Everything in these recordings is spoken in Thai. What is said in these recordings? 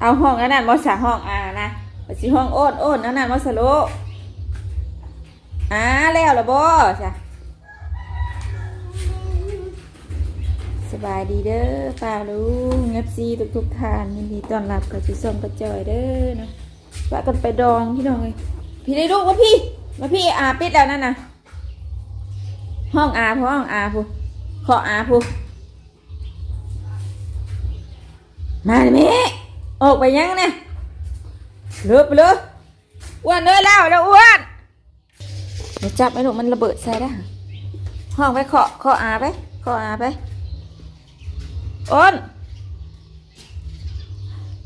เอาห้องอันนั้นมอสาห้องอานะไปสิห้องโอนโอนอันนั้นมอสโลอ่าแล้วละบ่จ้ะสบายดีเด้อป้าลุงเอฟซีทุกทุกทานยินดีต้อนรับกับจิส้มกับจอยเด้อนะว่ากันไปดองพี่น้องเลยพี่ได้ลูกว่าพี่มาพี่อาปิดแล้วนั่นน่ะห้องอาพห้องอาพูขออาพูมาเลยแม่ ออกไปยังเนี่ยเลือบเลือบอ้วนเลยแล้วแล้วอ้วนเดี๋ยวจับไอ้ลูมันระเบิดใส่ได้ห้องไปเคาะเคาะอาไปเคาะอาไปอ้น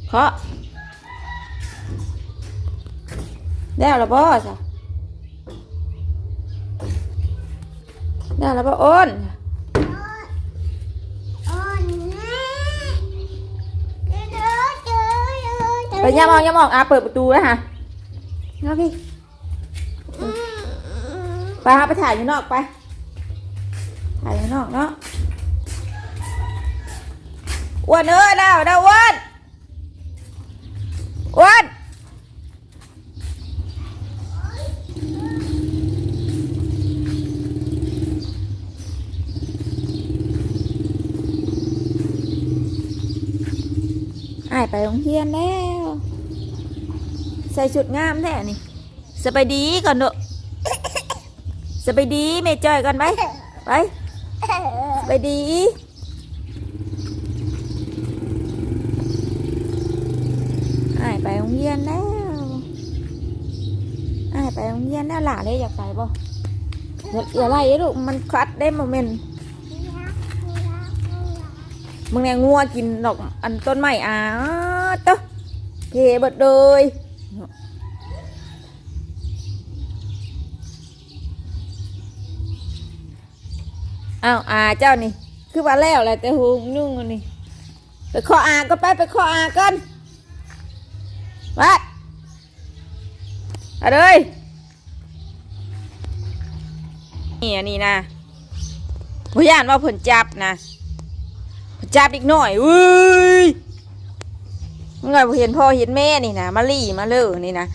เคาะแล้วละบอสได้แล้วป่ะอ้น ไปย่ามองย่ามองอาเปิดประตูแล้วฮะเอาพี่ไปฮะไปถ่ายอยู่นอกไป ถ่ายอยู่นอกเนาะอ้วนเอ้ยแล้วเด้ออ้วนอ้วนอ้ายไปโรงเรียนแล้ว ใส่ชุดงามแท้นี่สบายดีก่อนเนอะสบายดีแม่จอยกันไปไปสบายดีอายไปโรงเรียนแล้วอายไปโรงเรียนแล้วหล่าเลยอยากไปบ่อย่าอย่าไล่ลูกมันคัดได้โมเมนต์มึงเนี่ยงัวกินดอกอันต้นไม้อะเต้เพเบิดเลย อ้าวอาเจ้านี่ คือว่าแล้วแหละแต่หูนุ่งอันนี่ไปขออาก็ไปไปขออากันวัดเอาเลยนี่อันนี้นะพยานว่าผลจับนะผลจับอีกหน่อยอุ้ยเมื่อไงเห็นพ่อเห็นแม่นี่นะมาลี่มาเลอนี่นะ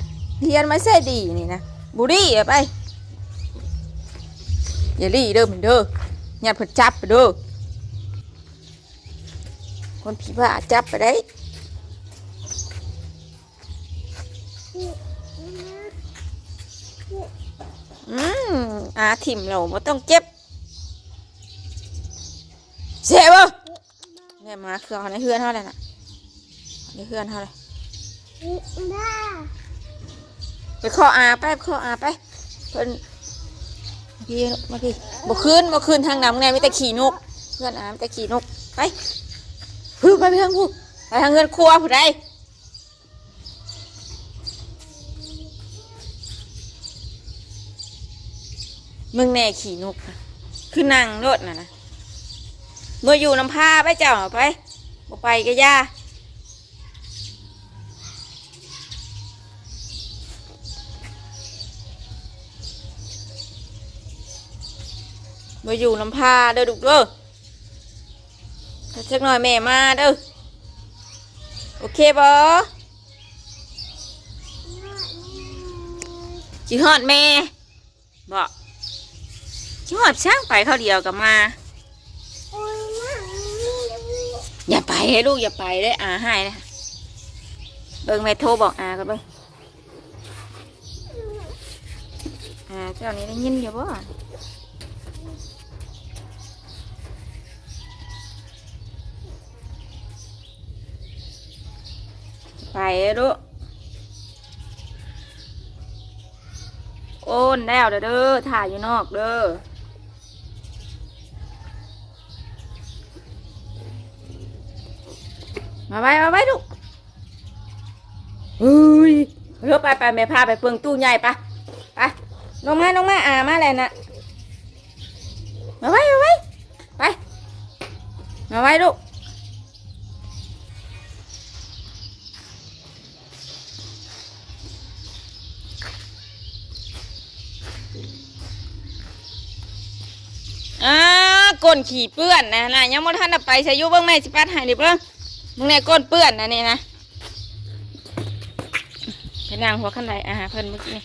เทียนมาใส่ดีนี่นะบุรีไปอย่าลี่เด้อเหมือนเด้อ ยัดเพิ่นจับไปเดูคนผีบ้าจับไปได้อืมอาถิ่มเราไม่ต้องเจ็บเจ็บบ่เนี่ยมาคือเอาในเฮือนเท่าไหร่น่ะเอาในเฮือนเท่าไหร่ไปขออาไปขออาไปเพิ่น เมื่อกี้เมื่อกี้บ่ขึ้นบ่ขึ้นทางน้ำไงมีแต่ขี่นก เพื่อนอามีแต่ขี่นก ไปพูไปไปทางพูไปทางเงินครัวผู้ใดมึงแน่ขี่นกคือนั่งรถน่ะนะเมื่ออยู่น้ำพาไปเจ้าไปบ่ไปก็ย่า มื่อยู่น้ำพาเด้อดุกเด้อถ้าสักหน่อยแม่มาเด้อโอเคบ่จิฮอดแม่บ่จิฮอดช่างไปเขาเดียวกับมา อย่าไปให้ลูกอย่าไปเลยอาให้นะเบิ่งแม่โทรบอกอากันเบิ่งอาเจ้านี้ได้ยินอยู่บ่ ไปลูกโอนแล้วเด้อเด้อถ่ายอยู่นอกเด้อมาไว้มาไว้ลูกเฮ้ยเรือไปไปแม่พาไปเปิงตู้ใหญ่ปะไปลงมาลงมาอ่ามาเลยนะมาไว้มาไว้ไปมาไว้ลูกอ่า ก้นขี่เปื้อนนะนะยังม่ทันได้ไปใส่ยุเบิ้งแม่สิปัดให้ดิเบิ้งมึงเนี่ยก้นเปื้อนนะนี่นะเป็นนางหัวขันไหลอาหาเพิ่นเมื่อกี้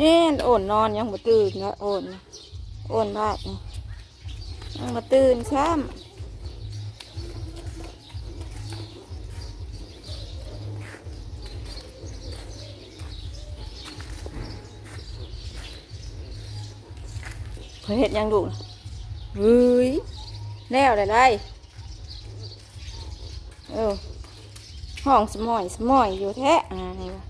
นี่โอนนอนยังบ่ตื่นนะโอนนะโอนบาดนี่ยังบ่ตื่นซ้ำ เพิ่นเฮ็ดหยังดูนะเฮ้ยแล้วได้ไรเออห้องสมอยสมอยอยู่แท้อ่านี่วะ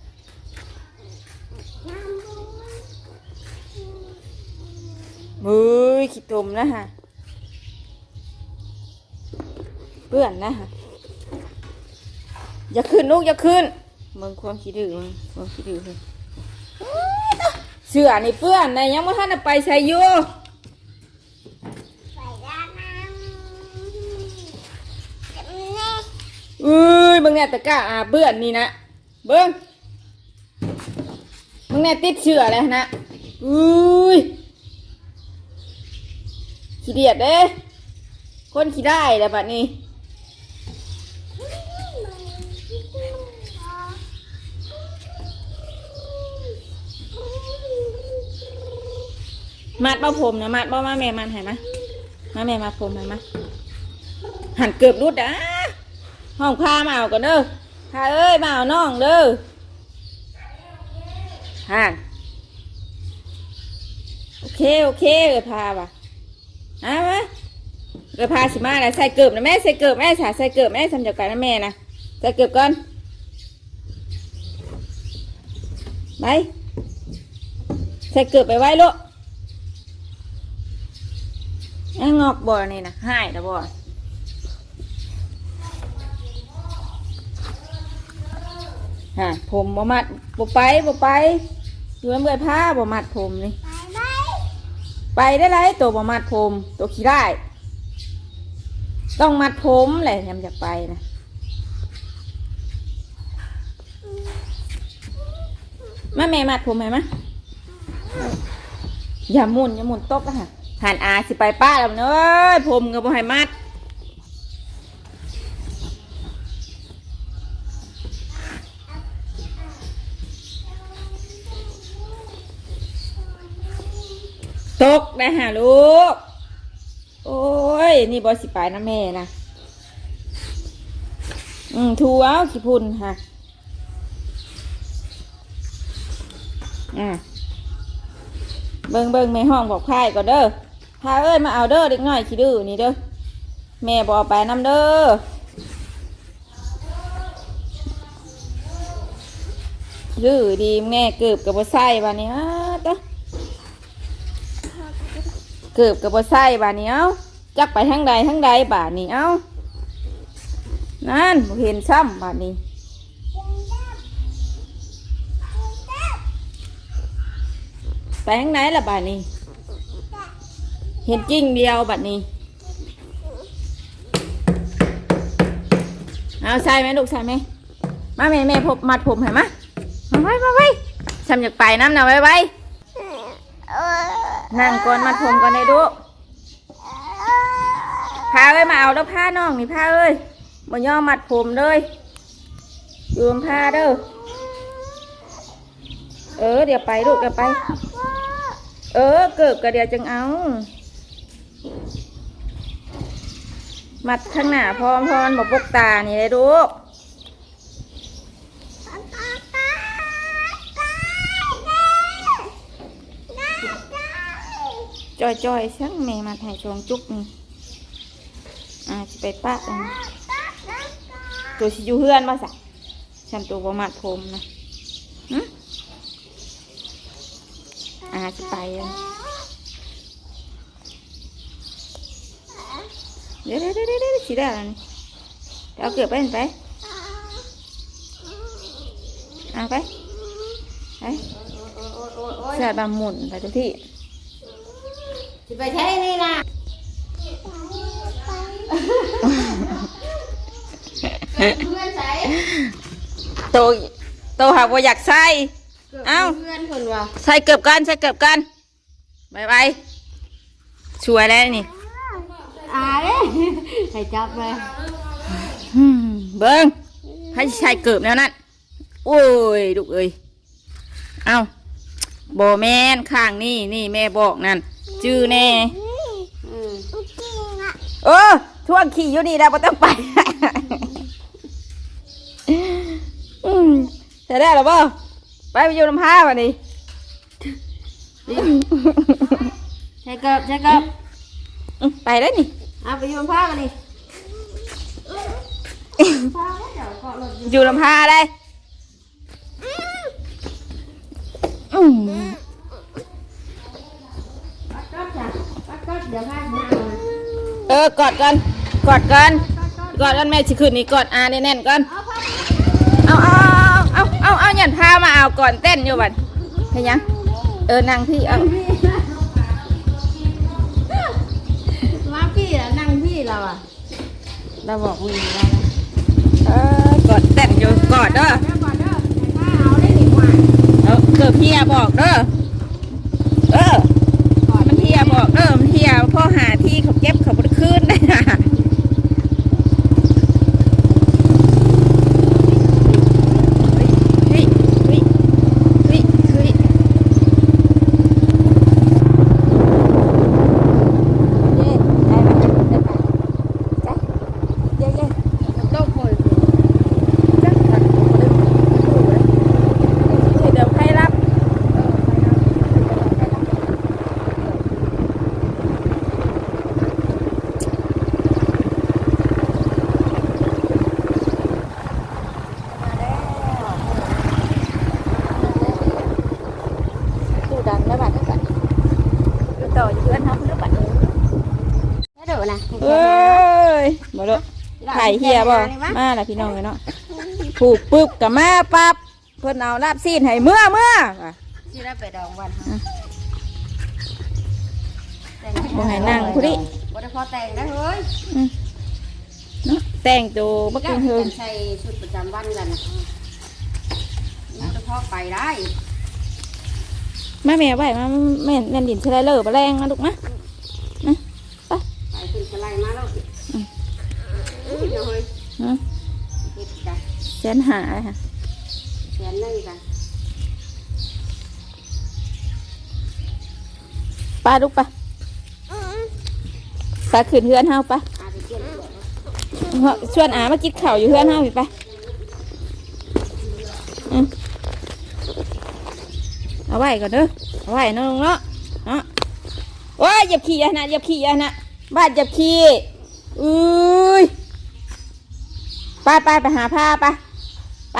เฮ้ยขี้ตุ่มนะฮะเปื่อนนะฮะอย่าขึ้นลูกอย่าขึ้นมึงความขี้ดื้อมึงความขี้ดื้อเลยเสื้อนี่เปื้อนนะยังไม่ทันได้ไปใส่อยู่ ไปด้านน้ำนี่ เงเนี่ยตะกร้าอาเบื่อนนี่นะเบิ้งมึงเนี่ยติดเชื้ออะไรนะอุ้ยขี้เดียดเด้คนขี้ได้แล้วบัดนี้มัดเบ้าผมนะมัดเบ้ามาแม่มันใหายมะมาแม่มาผมใหายมหันเกือบรุดอะ ห้องพามาเอากันเด้อพาเอ้ยมาเอาน้องเด้อหันโอเคโอเคเอ้ยพาว่ะเอามาเอ้ยพาสิมาแล้วใส่เกือบนะแม่ใส่เกือบแม่สาใส่เกือบแม่ทำจากกันนะแม่นะใส่เกือบก่อนไปใส่เกือบไปไว้ลูกไอ้งอกบ่อนี่นะหายนะบ่ ฮะผมบ่มัดบ่ไปบ่ไปอยู่น้ำเบื่อผ้าบ่มัดผมนี่ไปไหมไปได้ไรตัวบ่มัดผม ตัวขี้ได้ต้องมัดผมแหละทำจะไปนะมาแม่มัดผมไหมมะอย่าหมุนอย่าหมุนตกนะฮะหันอาสิไปป้าแล้วเนอะผมก็บ่ให้มัด ตกได้หาลูก โอ้ย นี่บอสิไปนะแม่นะอืมทูเอาขี้พุ่นค่ะ อ่าเบิ่งเบิ่งแม่ห้องบอกค่ายก่อนเด้อพาเอ้ยมาเอาเด้อเด็กน้อยขี้ดื้อนี่เด้อแม่บอกไปน้ำเด้อดื้อดีแม่เกือบกับบ่ใส่บานนี้อ้าเด้อ เกือบกับบ่ใส่บาดนี้เอ้าจักไปทั้งใดทั้งใดบาดนี้เอ้านั่นเห็นซ้ำบาดนี้ไปทั้งไหนล่ะบาดนี้ เห็นจริงเดียวบาดนี้เอาใส่ไหมลูกใส่ไหมมาแม่แม่พบมัดผมให้มามาไว้มาไว้ฉันอยากไปน้ำนะไว้ไว้ นั่งก่อนมัดผมก่อนได้ดูพาเอ้ยมาเอาแล้วผ้าน้องนี่ผ้าเอ้ยมาย่อมัดผมเลยยืมผ้าเด้อเออ เดี๋ยวไปลูกเดี๋ยวไป เออ เกิบก็เดี๋ยวจึงเอา มัดข้างหน้าพร้อมพร้อมบอกปกตานี่เลยลูก จอยจอยๆช่างแม่มาถ่ายชวงจุกนี่อ่าจะไปป้าอันนี้ตัวชิอยูเฮือนมาสักฉันตัวประมัดผมนะหึอ่าจะไปอันเดี๋ยวเดี๋ยวเดี๋ยวเดี๋ยวสีได้แล้วนี่เดี๋ยวเอาเกือบไปเห็นไปเอาไปไปใส่บะหมุนไปทุกที่จะ ไปใช้นี่นะเพื่อนใช้โตโตหากว่าอยากใส่เอ้าเพื่อนคนว่ะใส่เกือบกันใส่เกือบกันบายบายช่วยแล้วนี่อ่าเด้ให้จับเลยอืมเบิ้งให้ชายเกิบแล้วนั่นโอ้ยลูกเอ้ยเอาบอแมนข้างนี่นี่แม่บอกนั่น จื้อแน่เออช่วงขี่อยู่นี่แล้วไ่ต้องไปอืมจะได้หรอเปล่าไปไปอยู่ลำพ้าวันนี้ใช่เกิบใช่กิบไปแล้นี่เอาไปอยืนผ้ากันดิอยู่ลำพ้าได้อืม ปักก๊อดจ้ะปักก๊อดเดี๋ยวผ้ามาเอา เอกอดกันกอดกันกอดกันแม่สิคืนนี้กอดอาแน่นๆกันเอาเอาเอาเอาเอาเอาหยันพามาเอาก่อนเต้นอยู่บัดเห็นยังเออนั่งพี่เอามาพี่แล้วนั่งพี่เราอะเราบอกมึงเราเออกอดเต้นอยู่กอดเด้อเก่อนเด้อเอาได้ดีกว่าเอาเกิดเฮียบอกเด้อเออมันเฮียบอกเด้อมันเฮียพ่อหาที่เขาเก็บ ขึ้นได้นะเฮ้ยเฮ้ยเฮ้ยเฮ้ยเย้ได้ไหมได้ไหมจ้ะเย้เย้ ต้องคอย จ้ะค่ะเดี๋ยวใครรับ ตู้ดังแล้วบัดแล้วบัดอยู่ต่ออยู่เพื่อนเขาแล้วบัด เดี๋ยวนะ เอ้ยบ่ดไข่เฮียบ่มาละพี่น้องเลยเนาะผูกปึ๊บกับมาปั๊บเพิ่นเอาลาบซีนให้เมื่อเมื่อว่ะที่ได้ไปดองวันบ่ให้นั่งผู้ดิบ่ได้พอแต่งนะเฮ้ยเนาะแต่งตัวบักเจ้าเฮิงใส่ชุดประจำวันกันบ่ได้พอไปได้มาแม่ไหวมาแม่แม่ดินเชลเลอร์บ่แรงมาลูกมานะไปไปขึ้นสไลมาแล้ว เดี๋ยวเฮ้ยนะเฮ็ดจ้ะแสนหาเลยค่ะแขนนึงกันป้าลูกไปป้าขึ้นเฮือนเฮาไปอาไปเปลี่ยนเสื้อชวนอามากินข้าวอยู่เฮือนเฮาอีกไปอืมเอาไว้ก่อนเด้อเอาไว้เนาะลุงเนาะเนาะโอ้ยเหยียบขี้อะนะเหยียบขี้อะนะบ้านเหยียบขี้อุ้ย ไปไปไปหาผ้าไปไป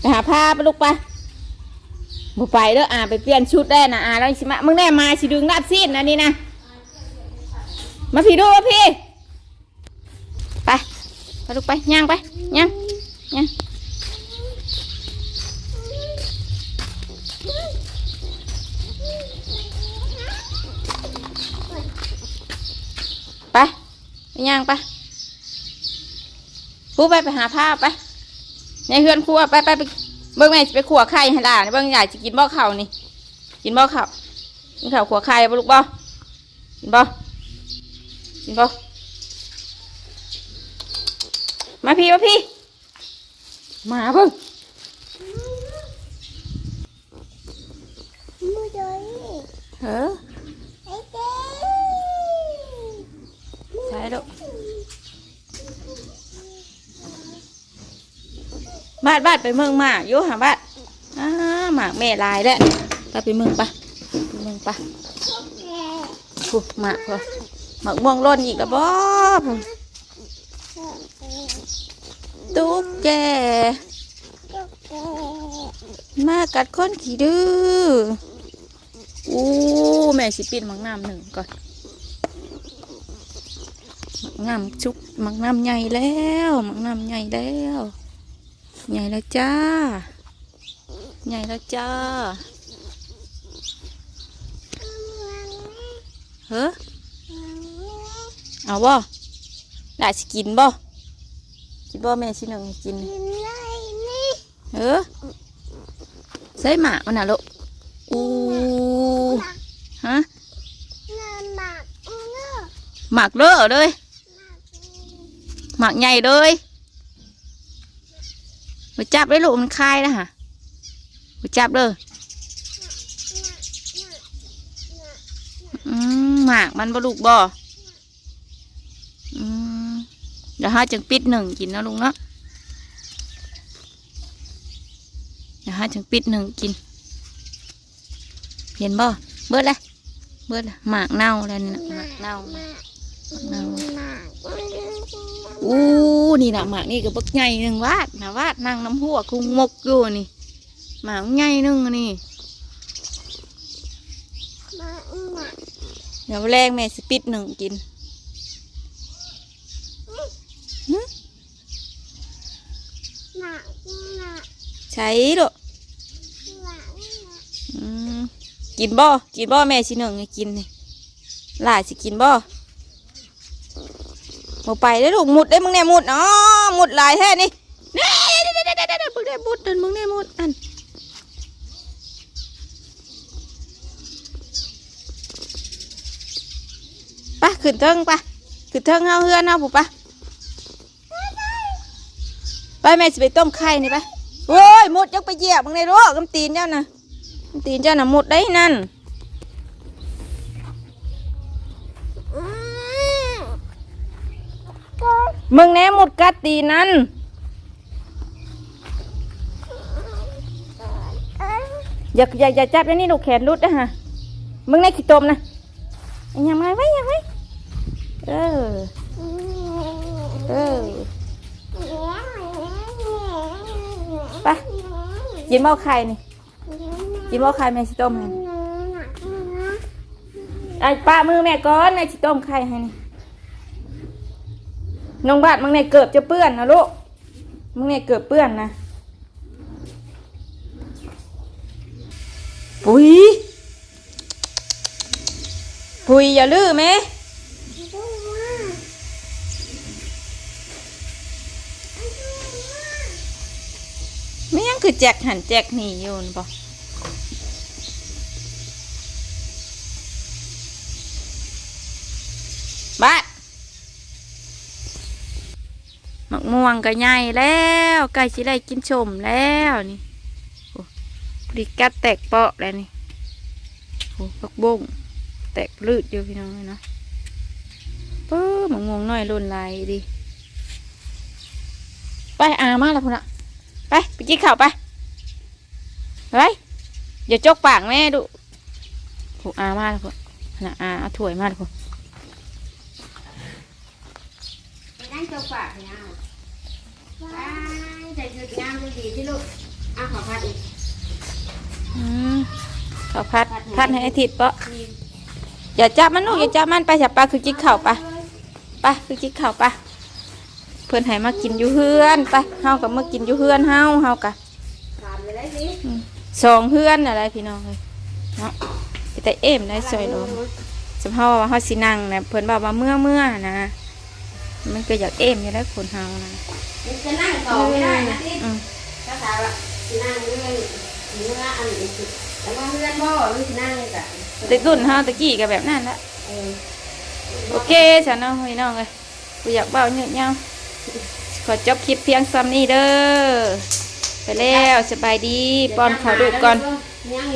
ไปหาผ้าไปลูกไปบ่ไปเด้ออาไปเปลี่ยนชุดได้นะอาแล้วสิมามึงแน่มาสิดึงรับซีนนะนี่นะมาพี่ดูมาพี่ ไปไปลูกไปย่างไปย่างย่างไปย่างไป พูไปไปหาผ้าไป ในเฮือนครัวไปไปไปเบิ่งแม่สิไปขัวไข่ให้หลานเบิ่งใหญ่จะกินบ่อเข่าวนี่ กินบ่อเข่าวกินข้าวขัวไข่บ่ลูกบ่กินบ่กินบ่มาพี่มาพี่ มาเบิ่งมือจอยเออไอ้เจ้ใช่ลูก บาดบาดไปเมืองมากอยู่หาบาดอ้าหมากแม่ลายแล้วไปไปเมืองปะไปเมืองปะพูหมากพอหมากม่วงร่นอีกแล้วบ่ตุ๊กแกมากัดคนขี้ดื้ออู้แม่สิปิดมักน้ำหนึ่งก่อนมักน้ำชุบมักน้ำใหญ่แล้วมักน้ำใหญ่แล้ว ใหญ่แล้วจ้า ใหญ่แล้วจ้าเฮ้อเอาบ่ได้สิกินบ่กินบ่แม่สิหนึ่งให้กินเออใส่หมามันน่ะลูกอู้ฮะหมักเด้อเลยหมักใหญ่เลย ไปจับได้ลูกมันคายนะฮะไปจับเด้ออืมหมากมันบลูกบ่อืมเดี๋ยวห้จังปิดหนึ่งกินนะลุงเนาะเดี๋ยวห้จังปิดหนึ่งกิน เห็นบ่เบิดเลยเบิดเลยหมากเน่าแล้วนี่นะหมากเน่าหมากเน่า อู้นี่นะหมากนี่ก็บักใหญ่หนึ่งวาดนะวาดนั่งน้ำหัวคุงมกอยู่นี่หมากใหญ่หนึ่งนี่เดี๋ยวแรงแม่สปิดหนึ่งกินใช่หรอกินบ่ กินบ่แม่สิหนึ่งกินนี่หลานสิกินบ่ บ่ไปได้ลูกมุดได้มึงแน่มุดอ๋อมุดหลายแท้นี่เด้เด้เด้เด้เด้เด้มึงได้มุดเดินมึงได้มุดอันไปขึ้นเทิงไปขึ้นเทิงเฮาเฮือนเฮาผู้ปะไปแม่สิไปต้มไข่นี่ไปโอ้ยมุดยังไปเหยียบมึงในรั้วกำตีนเจ้าน่ะกำตีนเจ้าน่ะมุดได้นั่น มึงแน่หมดกัดตีนั้น อย่าอย่าอย่าจับอันนี้ลูกแขนรุดนะฮะ มึงในขี้ตมนะยังไงไว้ยังไงเออ เออไปกินหม้อไข่นี่ กินหม้อไข่แม่ชิต้มให้ไอ้ป้ามือแม่ก้อนแม่ชิต้มไข่ให้นี่ น้องบาดมึงเนี่ยเกือบจะเปื้อนนะลูกมึงเนี่ยเกือบเปื้อนนะปุ๋ยปุ๋ยอย่าลืมไหมไม่ยังคือแจกหันแจกหนีอยู่นปะบาด ม่วงก็ใหญ่แล้วใกล้สิได้กินชมแล้วนี่โอ้ปริกัดแตกเปาะแล้วนี่โอ้ผักบุ้งแตกลืดอยู่พี่น้องเลยนาะปิ้มมะม่วงน้อยรุนลายดิไปอามาแล้วพุ่นอะไปไปกินข้าวไปไปอย่าจกปากแม่ดูโอ้อามาแล้วพุ่นน่ะอาเอาถ้วยมาแล้วพุ่นไปนั่งจ้าฝากเนี่ย ไปใจหยุดงานดูดีที่ลูกอะขอพัดอีกอืมข้าวพัดพัดให้ไอทิดเปาะอย่าจับมันลูกอย่าจับมันไปจับปลาคือกินข้าวปะไปคือกินข้าวปะเพื่อนให้มากินอยู่เฮือนไปเฮากับมากินอยู่เฮือนเฮาเฮากะถามเลยได้สิสองเฮือนอะไรพี่น้องเลยเนาะไปแต่เอ็มได้ซอยลมสมเฮาว่าเฮาสินั่งนะเพิ่นบอกว่าเมื่อเมื่อนะ มันก็อยากเอ็มอยู่แล้วคนเฮานะมันจะนั่งต่อไม่ได้นะที่อืมถ้าถามว่าสินั่งเรื่องเนื้ออันนี้สิแล้วก็เพื่อนบ่หรือสินั่งกันแต่รุ่นเฮาตะกี้ก็แบบนั้นละเออโอเคฉันเนาะพี่น้องเลยกูอยากเบ้าเยอะเงาขอจบคลิปเพียงซ้ำนี้เด้อไปแล้วสบายดีป้อนข้าวลูกก่อนยัง